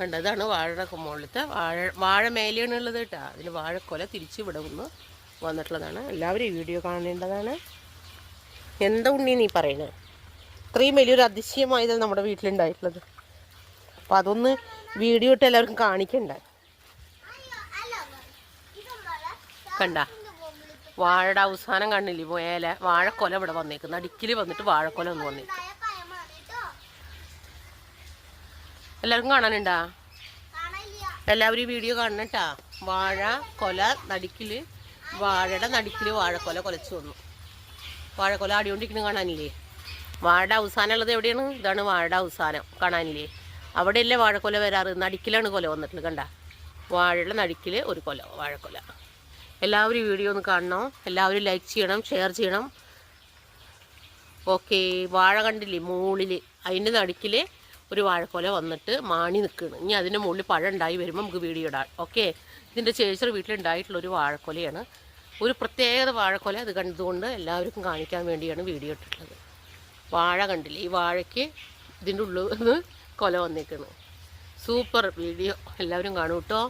കണ്ട ഇതാണ് വാഴയുടെ മുകളിലത്തെ വാഴ വാഴ മേലെയാണ് ഉള്ളത് കേട്ടോ. അതിന് വാഴക്കൊല തിരിച്ച് ഇവിടെ വന്നിട്ടുള്ളതാണ്. എല്ലാവരും ഈ വീഡിയോ കാണേണ്ടതാണ്. എന്താ ഉണ്ണി നീ പറയണേ? ഇത്രയും വലിയൊരു അതിശയമായതാണ് നമ്മുടെ വീട്ടിലുണ്ടായിട്ടുള്ളത്. അപ്പം അതൊന്ന് വീഡിയോ ഇട്ട് എല്ലാവർക്കും കാണിക്കണ്ട. കണ്ട? വാഴയുടെ അവസാനം കണ്ടില്ലേ ഏല വാഴക്കൊല ഇവിടെ വന്നേക്കുന്നു. അടിക്കിൽ വന്നിട്ട് വാഴക്കൊല ഒന്ന് വന്നേക്കും. എല്ലാവർക്കും കാണാനുണ്ടാ? എല്ലാവരും ഈ വീഡിയോ കാണണം കേട്ടാ വാഴ കൊല നടുക്കിൽ വാഴയുടെ നടുക്കിൽ വാഴക്കൊല കൊലച്ചു വന്നു. വാഴക്കൊല ആടിക്കൊണ്ടിരിക്കുന്നത് കാണാനില്ലേ? വാഴയുടെ അവസാനം ഉള്ളത് എവിടെയാണ്? ഇതാണ് വാഴയുടെ അവസാനം. കാണാനില്ലേ? അവിടെയല്ലേ വാഴക്കൊല വരാറ്? നടുക്കിലാണ് കൊല വന്നിട്ടുള്ളത് കണ്ട? വാഴയുടെ നടുക്കിൽ ഒരു കൊല വാഴക്കൊല. എല്ലാവരും ഈ വീഡിയോ ഒന്ന് കാണണം. എല്ലാവരും ലൈക്ക് ചെയ്യണം ഷെയർ ചെയ്യണം. ഓക്കെ വാഴ കണ്ടില്ലേ? മുകളിൽ അതിന്റെ നടുക്കിൽ ഒരു വാഴക്കൊല വന്നിട്ട് മാണി നിൽക്കുകയാണ്. ഇനി അതിന്റെ മുകളിൽ പഴം ഉണ്ടായി വരുമ്പോൾ നമുക്ക് വീഡിയോ ഇടാം. ഓക്കെ? ഇതിന്റെ ചേച്ചർ വീട്ടിലുണ്ടായിട്ടുള്ള ഒരു വാഴക്കൊലയാണ്. ഒരു പ്രത്യേകത വാഴക്കൊല അത് കണ്ടതുകൊണ്ട് എല്ലാവർക്കും കാണിക്കാൻ വേണ്ടിയാണ് വീഡിയോ ഇട്ടിട്ടുള്ളത്. വാഴ കണ്ടില്ലേ? ഈ വാഴയ്ക്ക് ഇതിന്റെ ഉള്ളിൽ നിന്ന് കൊല വന്നേക്കാണ്. Super video. എല്ലാവരും കാണൂ കേട്ടോ.